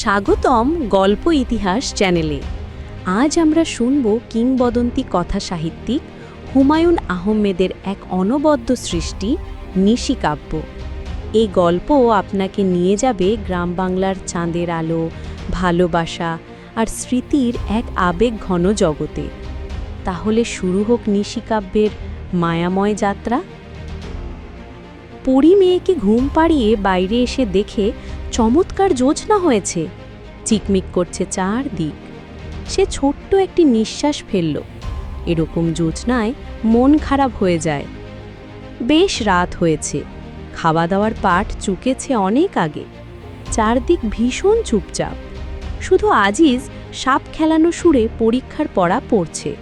স্বাগতম গল্প ইতিহাস চ্যানেলে। আজ আমরা শুনব কিংবদন্তি কথা সাহিত্যিক হুমায়ুন আহমেদের এক অনবদ্য সৃষ্টি নিশিকাব্য এই গল্প আপনাকে নিয়ে যাবে গ্রাম বাংলার চাঁদের আলো, ভালোবাসা আর স্মৃতির এক আবেগ ঘন জগতে। তাহলে শুরু হোক নিশিকাব্যের মায়াময় যাত্রা। পরি মেয়েকে ঘুম পাড়িয়ে বাইরে এসে দেখে চমৎকার জোছনা হয়েছে। চিকমিক করছে চারদিক। সে ছোট্ট একটি নিঃশ্বাস ফেলল। এরকম জোছনায় মন খারাপ হয়ে যায়। বেশ রাত হয়েছে। খাওয়া দাওয়ার পাট চুকেছে অনেক আগে। চারদিক ভীষণ চুপচাপ। শুধু আজিজ সাপ খেলানো সুরে পরীক্ষার পড়া পড়ছে।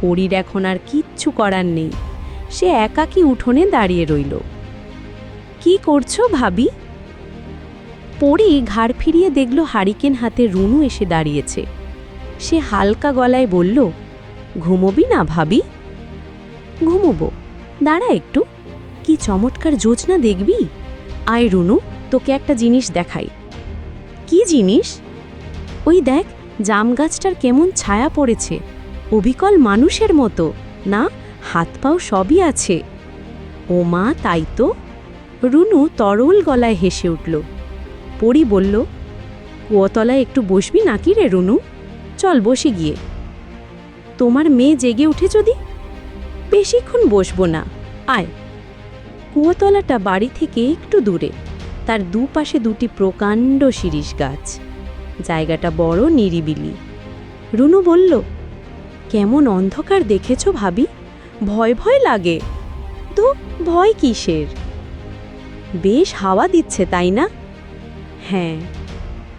পরীর এখন আর কিচ্ছু করার নেই। সে একাকী উঠোনে দাঁড়িয়ে রইল। কি করছ ভাবি? পরি ঘাড় ফিরিয়ে দেখল হারিকেন হাতে রুনু এসে দাঁড়িয়েছে। সে হালকা গলায় বলল, ঘুমোবি না ভাবি? ঘুমোবো। দাঁড়া একটু। কি চমৎকার যোজনা দেখবি। আয় রুনু, তোকে একটা জিনিস দেখাই। কি জিনিস? ওই দেখ, জাম গাছটার কেমন ছায়া পড়েছে। অবিকল মানুষের মতো। না, হাত পাও সবই আছে। ও মা, তাই তো? রুনু তরল গলায় হেসে উঠল পরি বলল, কুয়োতলায় একটু বসবি নাকি রে রুনু? চল বসে গিয়ে। তোমার মেয়ে জেগে উঠে যদি? বেশিক্ষণ বসবো না। আয়। কুয়োতলাটা বাড়ি থেকে একটু দূরে। তার দুপাশে দুটি প্রকাণ্ড শিরিষ গাছ। জায়গাটা বড় নিরিবিলি। রুনু বলল, কেমন অন্ধকার দেখেছ ভাবি? ভয় ভয় লাগে। তো ভয় কিসের? বেশ হাওয়া দিচ্ছে, তাই না? হ্যাঁ।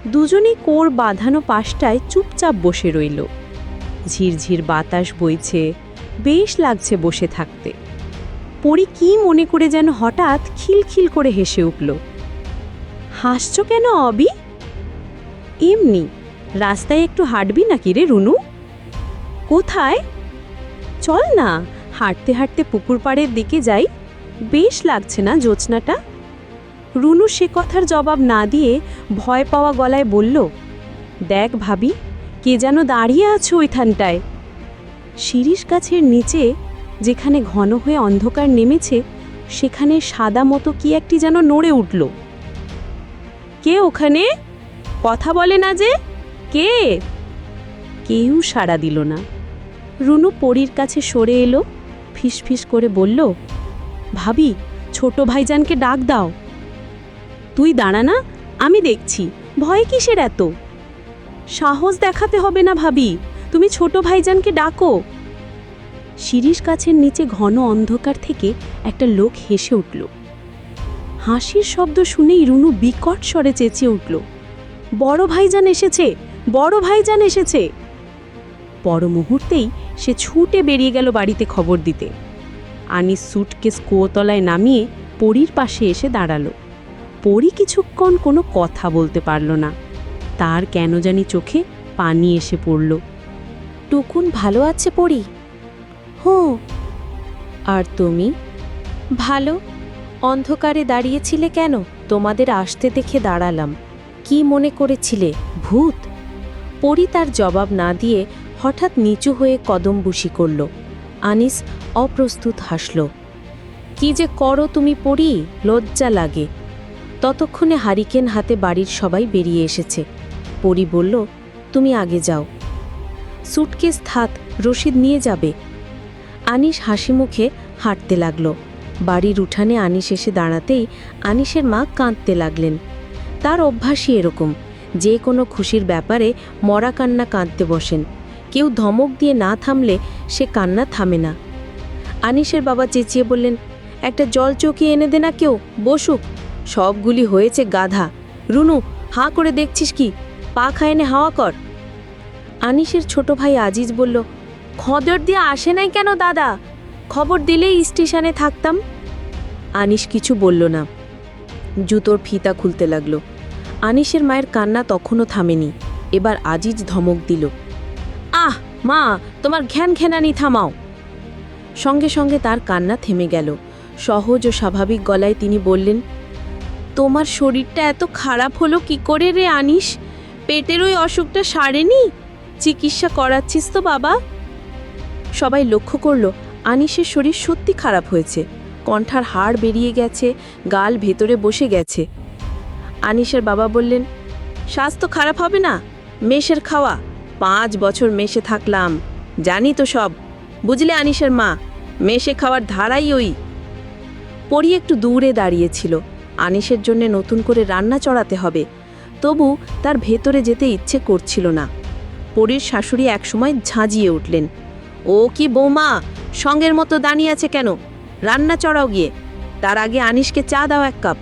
দুজনেই কোর বাঁধানো পাশটায় চুপচাপ বসে রইল। ঝিরঝির বাতাস বইছে, বেশ লাগছে বসে থাকতে। পরি কি মনে করে যেন হঠাৎ খিলখিল করে হেসে উঠল। হাসছ কেন অবি? এমনি, রাস্তায় একটু হাঁটবি নাকি রে রুনু? কোথায়? চল না, হাঁটতে হাঁটতে পুকুর পাড়ের দিকে যাই, বেশ লাগছে না জোৎস্নাটা রুনু সে কথার জবাব না দিয়ে ভয় পাওয়া গলায় বলল, দেখ ভাবি, কে যেন দাঁড়িয়ে আছো ওইখানটায়? শিরিষ গাছের নিচে, যেখানে ঘন হয়ে অন্ধকার নেমেছে, সেখানে সাদা মতো কি একটি যেন নড়ে উঠল। কে ওখানে? কথা বলে না যে, কে? কেউ সাড়া দিল না। রুনু পরীর কাছে সরে এলো, ফিসফিস করে বলল, ভাবি, ছোট ভাইজানকে ডাক দাও। তুই দাঁড়া না, আমি দেখছি। ভয় কিসের এত? সাহস দেখাতে হবে না ভাবি, তুমি ছোট ভাইজানকে ডাকো। শিরিষ গাছের নিচে ঘন অন্ধকার থেকে একটা লোক হেসে উঠল। হাসির শব্দ শুনেই রুনু বিকট স্বরে চেঁচিয়ে উঠল, বড় ভাইজান এসেছে, বড় ভাইজান এসেছে! পর মুহূর্তেই সে ছুটে বেরিয়ে গেল বাড়িতে খবর দিতে। আনিস সুটকেস কুয়োতলায় নামিয়ে পরীর পাশে এসে দাঁড়াল। পরি কিছুক্ষণ কোনো কথা বলতে পারল না। তার কেন জানি চোখে পানি এসে পড়ল। টুকুন ভালো আছে পড়ি হুঁ। আর তুমি? ভালো। অন্ধকারে দাঁড়িয়েছিলে কেন? তোমাদের আসতে দেখে দাঁড়ালাম। কি মনে করেছিলে, ভূত? পরি তার জবাব না দিয়ে হঠাৎ নিচু হয়ে কদম বুসি করল। আনিস অপ্রস্তুত হাসল। কি যে করো তুমি পড়ি লজ্জা লাগে। ততক্ষণে হারিকেন হাতে বাড়ির সবাই বেরিয়ে এসেছে। পরি বলল, তুমি আগে যাও। সুটকেস থাক, রশিদ নিয়ে যাবে। আনিস হাসি মুখে হাঁটতে লাগল। বাড়ির উঠানে আনিস এসে দাঁড়াতেই আনিসের মা কাঁদতে লাগলেন। তার অভ্যাসই এরকম, যে কোনো খুশির ব্যাপারে মরা কান্না কাঁদতে বসেন। কেউ ধমক দিয়ে না থামলে সে কান্না থামে না। আনিসের বাবা চেঁচিয়ে বললেন, একটা জল চৌকি এনে দে না কেউ, বসুক। সবগুলি হয়েছে গাধা। রুনু, হাঁ করে দেখছিস কি? পা খায়নে হাওয়া কর। আনিসের ছোট ভাই আজিজ বলল, খদর দিয়ে আসে নাই কেন দাদা? খবর দিলেই স্টেশনে থাকতাম। আনিস কিছু বলল না। জুতোর ফিতা খুলতে লাগল। আনিসের মায়ের কান্না তখনও থামেনি। এবার আজিজ ধমক দিল, আহ, মা, তোমার ঘ্যান ঘ্যানানি থামাও। সঙ্গে সঙ্গে তার কান্না থেমে গেল। সহজ ও স্বাভাবিক গলায় তিনি বললেন তোমার শরীরটা এত খারাপ হলো কি করে রে আনিস? পেটের ওই অসুখটা সারেনি? চিকিৎসা করাচ্ছিস তো বাবা। সবাই লক্ষ্য করল আনিসের শরীর সত্যি খারাপ হয়েছে। কণ্ঠার হাড় বেরিয়ে গেছে, গাল ভেতরে বসে গেছে। আনিসের বাবা বললেন, স্বাস্থ্য খারাপ হবে না? মেষের খাওয়া। পাঁচ বছর মেষে থাকলাম। জানি তো সব। বুঝলে আনিসের মা, মেষে খাওয়ার ধারাই ওই। পরি একটু দূরে দাঁড়িয়েছিল আনিসের জন্য নতুন করে রান্না চড়াতে হবে। তবু তার ভেতরে যেতে ইচ্ছে করছিল না। পরীর শাশুড়ি একসময় ঝাঁজিয়ে উঠলেন, ও কি বৌমা, সঙ্গের মতো দাঁড়িয়ে আছে কেন? রান্না চড়াও গিয়ে। তার আগে আনিসকে চা দাও এক কাপ।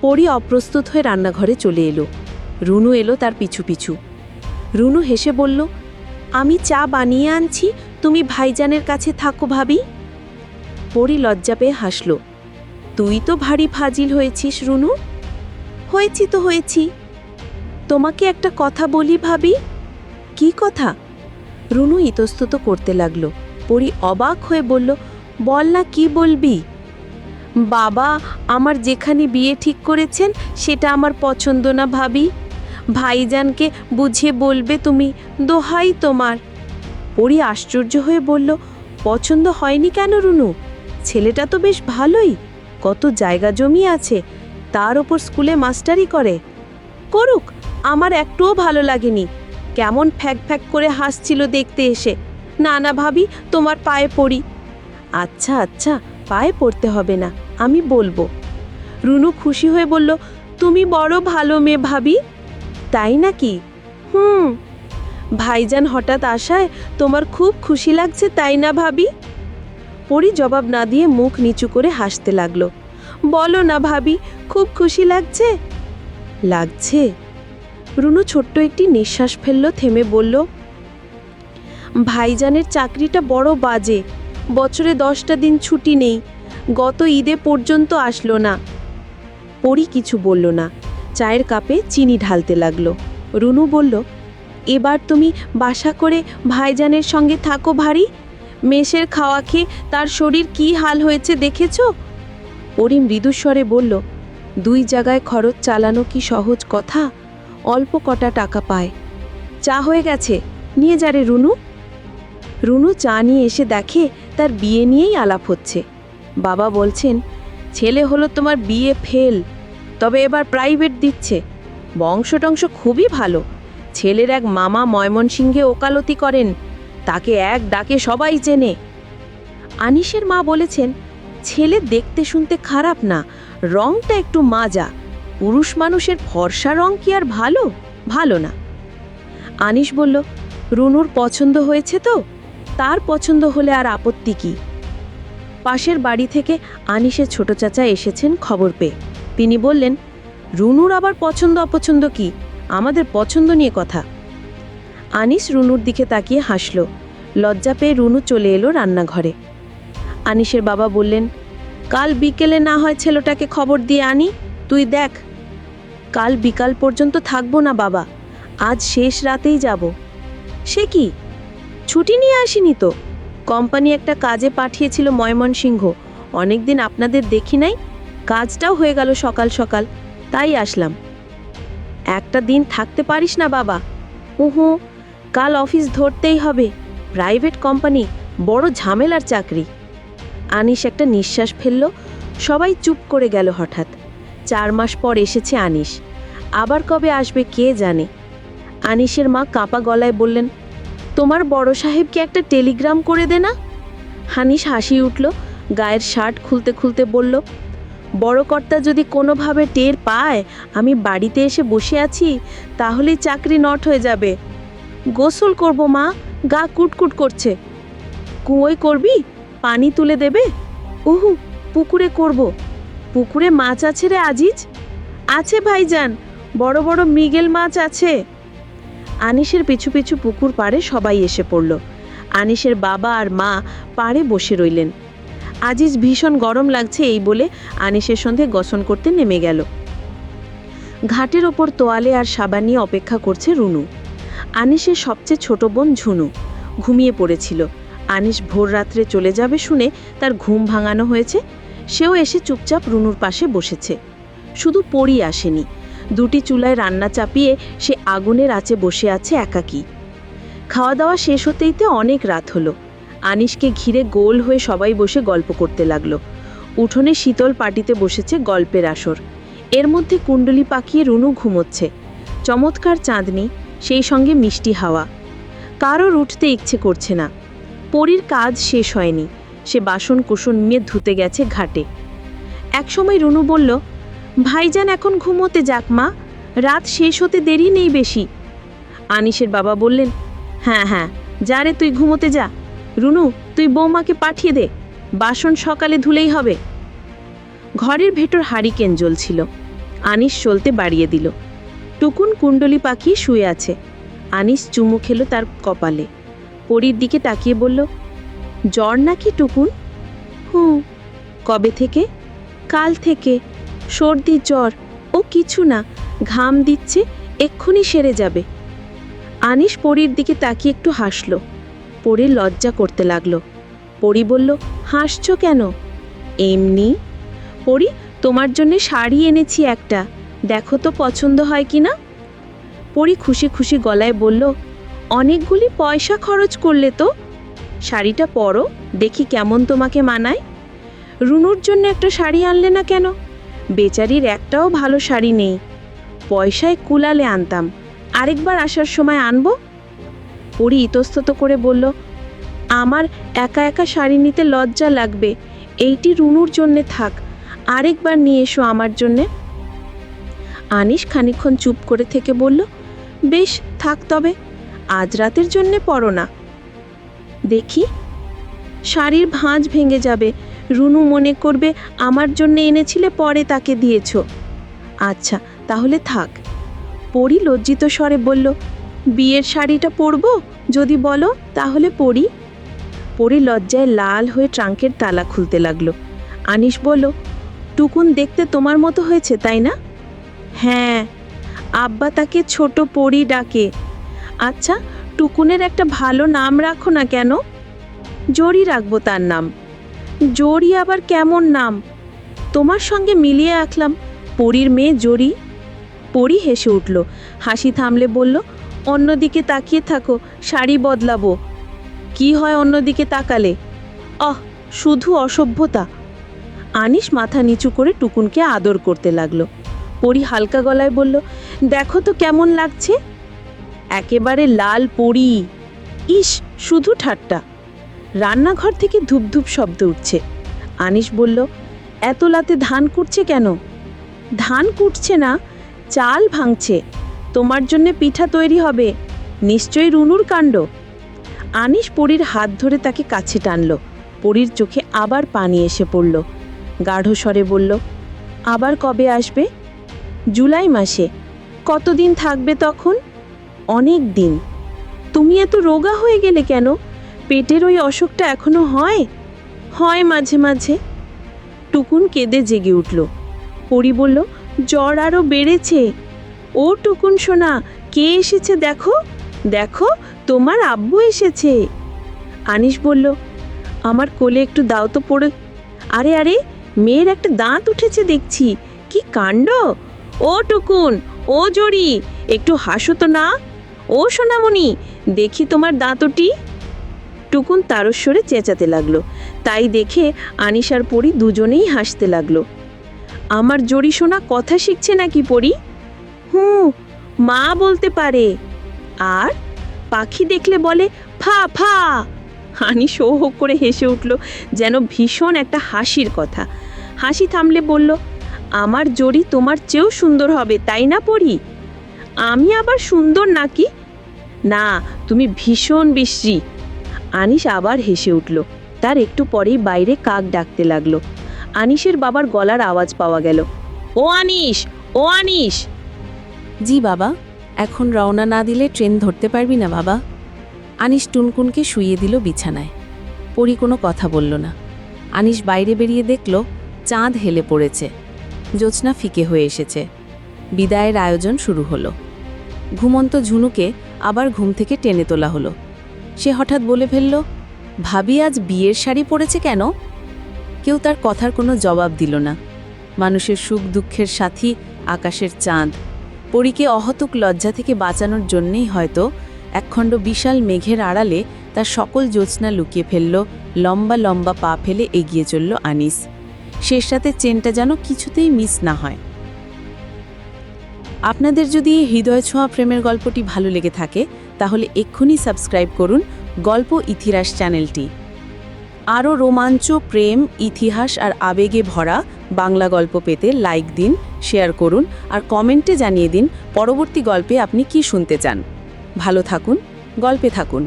পরি অপ্রস্তুত হয়ে রান্নাঘরে চলে এলো। রুনু এলো তার পিছু পিছু। রুনু হেসে বলল, আমি চা বানিয়ে আনছি, তুমি ভাইজানের কাছে থাকো ভাবি। পরি লজ্জা পেয়ে হাসল। তুই তো ভারী ফাজিল হয়েছিস, রুনু। হয়েছি তো হয়েছি। তোমাকে একটা কথা বলি ভাবি? কি কথা? রুনু ইতস্তত করতে লাগল। পরি অবাক হয়ে বলল, বল না কি বলবি? বাবা, আমার যেখানে বিয়ে ঠিক করেছেন, সেটা আমার পছন্দ না ভাবি। ভাইজানকে বুঝিয়ে বলবে তুমি, দোহাই তোমার। পরি আশ্চর্য হয়ে বলল, পছন্দ হয়নি কেন রুনু? ছেলেটা তো বেশ ভালোই। কত জায়গা জমি আছে, তার ওপর স্কুলে মাস্টারি করে। করুক, আমার একটুও ভালো লাগেনি। কেমন ফ্যাক ফ্যাক করে হাসছিল দেখতে এসে। না না ভাবি, তোমার পায়ে পড়ি। আচ্ছা আচ্ছা পায়ে পড়তে হবে না, আমি বলব। রুনু খুশি হয়ে বলল, তুমি বড় ভালো মেয়ে ভাবি। তাই নাকি? হুম। ভাইজান হঠাৎ আসায় তোমার খুব খুশি লাগছে, তাই না ভাবি? পরি জবাব না দিয়ে মুখ নিচু করে হাসতে লাগল। বলো না ভাবি, খুব খুশি লাগছে? লাগছে। রুনু ছোট্ট একটি নিঃশ্বাস ফেলল, থেমে বলল, ভাইজানের চাকরিটা বড় বাজে। বছরে দশটা দিন ছুটি নেই। গত ঈদে পর্যন্ত আসলো না। পরি কিছু বলল না। চায়ের কাপে চিনি ঢালতে লাগল। রুনু বলল, এবার তুমি বাসা করে ভাইজানের সঙ্গে থাকো ভারী। মেষের খাওয়া খেয়ে তার শরীর কি হাল হয়েছে দেখেছ? পরি মৃদুস্বরে বলল, দুই জায়গায় খরচ চালানো কি সহজ কথা? অল্প কটা টাকা পায়। চা হয়ে গেছে, নিয়ে যা রে রুনু। রুনু চা নিয়ে এসে দেখে তার বিয়ে নিয়েই আলাপ হচ্ছে। বাবা বলছেন, ছেলে হলো তোমার বিয়ে ফেল, তবে এবার প্রাইভেট দিচ্ছে। বংশটংশ খুবই ভালো। ছেলের এক মামা ময়মনসিংহে ওকালতি করেন তাকে এক ডাকে সবাই চেনে। আনিসের মা বলেছেন, ছেলে দেখতে শুনতে খারাপ না, রংটা একটু মাজা। পুরুষ মানুষের ফর্সা রং কি আর ভালো? ভালো না। আনিস বলল, রুনুর পছন্দ হয়েছে তো? তার পছন্দ হলে আর আপত্তি কি? পাশের বাড়ি থেকে আনিসের ছোট চাচা এসেছেন খবর পেয়ে। তিনি বললেন, রুনুর আবার পছন্দ অপছন্দ কি? আমাদের পছন্দ নিয়ে কথা। আনিস রুনুর দিকে তাকিয়ে হাসল। লজ্জা পেয়ে রুনু চলে এলো রান্নাঘরে। আনিসের বাবা বললেন, কাল বিকেলে না হয় ছেলেটাকে খবর দিয়ে আনি। তুই দেখ, কাল বিকাল পর্যন্ত থাকব না বাবা। আজ শেষ রাতেই যাব। সে কি? ছুটি নিয়ে আসিনি তো। কোম্পানি একটা কাজে পাঠিয়েছিল ময়মনসিংহ। অনেকদিন আপনাদের দেখি নাই। কাজটাও হয়ে গেল সকাল সকাল। তাই আসলাম। একটা দিন থাকতে পারিস না বাবা। উহু কাল অফিস ধরতেই হবে। প্রাইভেট কোম্পানি বড় ঝামেলার চাকরি। আনিস একটা নিঃশ্বাস ফেলল, সবাই চুপ করে গেল হঠাৎ। চার মাস পর এসেছে আনিস। আবার কবে আসবে কে জানে? আনিসের মা কাঁপা গলায় বললেন, তোমার বড় সাহেবকে একটা টেলিগ্রাম করে দে না? হানিস হাসি উঠল, গায়ের শার্ট খুলতে খুলতে বলল, বড় কর্তা যদি কোনোভাবে টের পায়, আমি বাড়িতে এসে বসে আছি, তাহলেই চাকরি নট হয়ে যাবে। গোসল করব, মা। গা কুটকুট করছে। কুয়োয় করবি? পানি তুলে দেবে? উহু, পুকুরে করব। পুকুরে মাছ আছে রে আজিজ? আছে ভাইজান, বড় বড় মৃগেল মাছ আছে। আনিসের পিছু পিছু পুকুর পাড়ে সবাই এসে পড়ল। আনিসের বাবা আর মা পাড়ে বসে রইলেন। আজিজ ভীষণ গরম লাগছে এই বলে আনিসের সঙ্গে গসন করতে নেমে গেল। ঘাটের ওপর তোয়ালে আর সাবান নিয়ে অপেক্ষা করছে রুনু। আনিসের সবচেয়ে ছোট বোন ঝুনু। ঘুমিয়ে পড়েছিল। আনিস ভোর রাত্রে চলে যাবে শুনে তার ঘুম ভাঙানো হয়েছে। সেও এসে চুপচাপ রুনুর পাশে বসেছে। শুধু পড়ি আসেনি। দুটি চুলায় রান্না চাপিয়ে সে আগুনের আঁচে বসে আছে একাকী। খাওয়া দাওয়া শেষ হতেই তো অনেক রাত হলো। আনিসকে ঘিরে গোল হয়ে সবাই বসে গল্প করতে লাগল। উঠোনে শীতল পাটিতে বসেছে গল্পের আসর। এর মধ্যে কুণ্ডলি পাকিয়ে রুনু ঘুমোচ্ছে। চমৎকার চাঁদনি সেই সঙ্গে মিষ্টি হাওয়া। কারোর উঠতে ইচ্ছে করছে না। পরীর কাজ শেষ হয়নি। সে বাসন কুসন নিয়ে ধুতে গেছে ঘাটে। একসময় রুনু বলল, ভাইজান এখন ঘুমোতে যাক মা। রাত শেষ হতে দেরি নেই বেশি। আনিসের বাবা বললেন হ্যাঁ হ্যাঁ যা রে, তুই ঘুমোতে যা। রুনু, তুই বৌমাকে পাঠিয়ে দে। বাসন সকালে ধুলেই হবে। ঘরের ভেতর হারিকেন জ্বলছিল। আনিস চলতে বাড়িয়ে দিল। টুকুন কুণ্ডলি পাখি শুয়ে আছে। আনিস চুমু খেলো তার কপালে। পরীর দিকে তাকিয়ে বলল, জ্বর নাকি টুকুন? হুঁ। কবে থেকে? কাল থেকে। সর্দি, জ্বর? ও কিছু না, ঘাম দিচ্ছে, এক্ষুনি সেরে যাবে। আনিস পরীর দিকে তাকিয়ে একটু হাসল। পরী লজ্জা করতে লাগল। পরী বলল, হাসছো কেন? এমনি। পরী, তোমার জন্য শাড়ি এনেছি একটা। দেখো তো পছন্দ হয় কি না? পরী খুশি খুশি গলায় বলল, অনেকগুলি পয়সা খরচ করলে তো? শাড়িটা পরো, দেখি কেমন তোমাকে মানায়। রুনুর জন্য একটা শাড়ি আনলে না কেন? বেচারির একটাও ভালো শাড়ি নেই। পয়সায় কুলালে আনতাম, আরেকবার আসার সময় আনব? পরি ইতস্তত করে বলল, আমার একা একা শাড়ি নিতে লজ্জা লাগবে। এইটি রুনুর জন্যে থাক, আরেকবার নিয়ে এসো আমার জন্যে। আনিস খানিকক্ষণ চুপ করে থেকে বলল, বেশ, থাক তবে, আজ রাতের জন্যে পরো না। দেখি, শাড়ির ভাঁজ ভেঙে যাবে। রুনু মনে করবে আমার জন্য এনেছিলে, পরে তাকে দিয়েছ। আচ্ছা তাহলে থাক। পরি লজ্জিত স্বরে বলল, বিয়ের শাড়িটা পরবো? যদি বলো, তাহলে পরি। পরি লজ্জায় লাল হয়ে ট্রাঙ্কের তালা খুলতে লাগল। আনিস বলল, টুকুন দেখতে তোমার মতো হয়েছে, তাই না? হ্যাঁ আব্বা তাকে ছোট পরি ডাকে। আচ্ছা টুকুনের একটা ভালো নাম রাখো না কেন? জরি রাখব তার নাম। জরি আবার কেমন নাম? তোমার সঙ্গে মিলিয়ে রাখলাম পরীর মেয়ে জরি। পরি হেসে উঠল, হাসি থামলে বলল, অন্যদিকে তাকিয়ে থাকো, শাড়ি বদলাবো। কি হয় অন্যদিকে তাকালে? অহ শুধু অসভ্যতা। আনিস মাথা নিচু করে টুকুনকে আদর করতে লাগল। পরি হালকা গলায় বলল, দেখো তো কেমন লাগছে? একেবারে লাল পরি। ইস, শুধু ঠাট্টা। রান্নাঘর থেকে ধূপধূপ শব্দ উঠছে। আনিস বলল, এত লাতে ধান কুটছে কেন? ধান কুটছে না, চাল ভাঙছে। তোমার জন্য পিঠা তৈরি হবে। নিশ্চয়ই রুনুর কাণ্ড। আনিস পরীর হাত ধরে তাকে কাছে টানল। পরীর চোখে আবার পানি এসে পড়ল। গাঢ় স্বরে বলল, আবার কবে আসবে? জুলাই মাসে। কতদিন থাকবে তখন? অনেক দিন। তুমি এত রোগা হয়ে গেলে কেন? পেটের ওই অসুখটা এখনও হয়? হয় মাঝে মাঝে। টুকুন কেঁদে জেগে উঠল। পরি বলল, জ্বর আরও বেড়েছে। ও টুকুন সোনা, কে এসেছে দেখো? দেখো, তোমার আব্বু এসেছে। আনিস বলল, আমার কোলে একটু দাও তো পড়ে। আরে আরে, মেয়ের একটা দাঁত উঠেছে দেখছি। কি কাণ্ড? ও টুকুন, ও জড়ি, একটু হাসো তো না। ও সোনামণি, দেখি তোমার দাঁতটি। টুকুন তারস্বরে চেঁচাতে লাগল। তাই দেখে আনিসার পরি দুজনেই হাসতে লাগল। আমার জড়ি সোনা কথা শিখছে নাকি পরি? হুঁ, মা বলতে পারে। আর পাখি দেখলে বলে, ফা ফা। হানি শো হো করে হেসে উঠল, যেন ভীষণ একটা হাসির কথা। হাসি থামলে বলল আমার জড়ি তোমার চেয়েও সুন্দর হবে, তাই না পড়ি আমি আবার সুন্দর নাকি? না, তুমি ভীষণ বিশ্রী। আনিস আবার হেসে উঠল। তার একটু পরেই বাইরে কাক ডাকতে লাগল। আনিসের বাবার গলার আওয়াজ পাওয়া গেল। ও আনিস ও আনিস! জি বাবা, এখন রওনা না দিলে ট্রেন ধরতে পারবি না বাবা। আনিস টুনকুনকে শুইয়ে দিল বিছানায়। পরি কোনো কথা বলল না। আনিস বাইরে বেরিয়ে দেখল চাঁদ হেলে পড়েছে। জ্যোৎস্না ফিকে হয়ে এসেছে। বিদায়ের আয়োজন শুরু হলো। ঘুমন্ত ঝুনুকে আবার ঘুম থেকে টেনে তোলা হলো। সে হঠাৎ বলে ফেলল, ভাবি, আজ বিয়ের শাড়ি পরেছে কেন? কেউ তার কথার কোনো জবাব দিল না। মানুষের সুখ দুঃখের সাথী আকাশের চাঁদ। পরীকে অহতুক লজ্জা থেকে বাঁচানোর জন্যেই হয়তো একখণ্ড বিশাল মেঘের আড়ালে তার সকল জ্যোৎস্না লুকিয়ে ফেলল, লম্বা লম্বা পা ফেলে এগিয়ে চলল আনিস। শেষ রাতে চেনটা যেন কিছুতেই মিস না হয়। আপনাদের যদি হৃদয় ছোঁয়া প্রেমের গল্পটি ভালো লেগে থাকে, তাহলে এক্ষুনি সাবস্ক্রাইব করুন গল্প ইতিহাস চ্যানেলটি। আরও রোমাঞ্চ, প্রেম, ইতিহাস আর আবেগে ভরা বাংলা গল্প পেতে লাইক দিন, শেয়ার করুন আর কমেন্টে জানিয়ে দিন পরবর্তী গল্পে আপনি কি শুনতে চান। ভালো থাকুন, গল্পে থাকুন।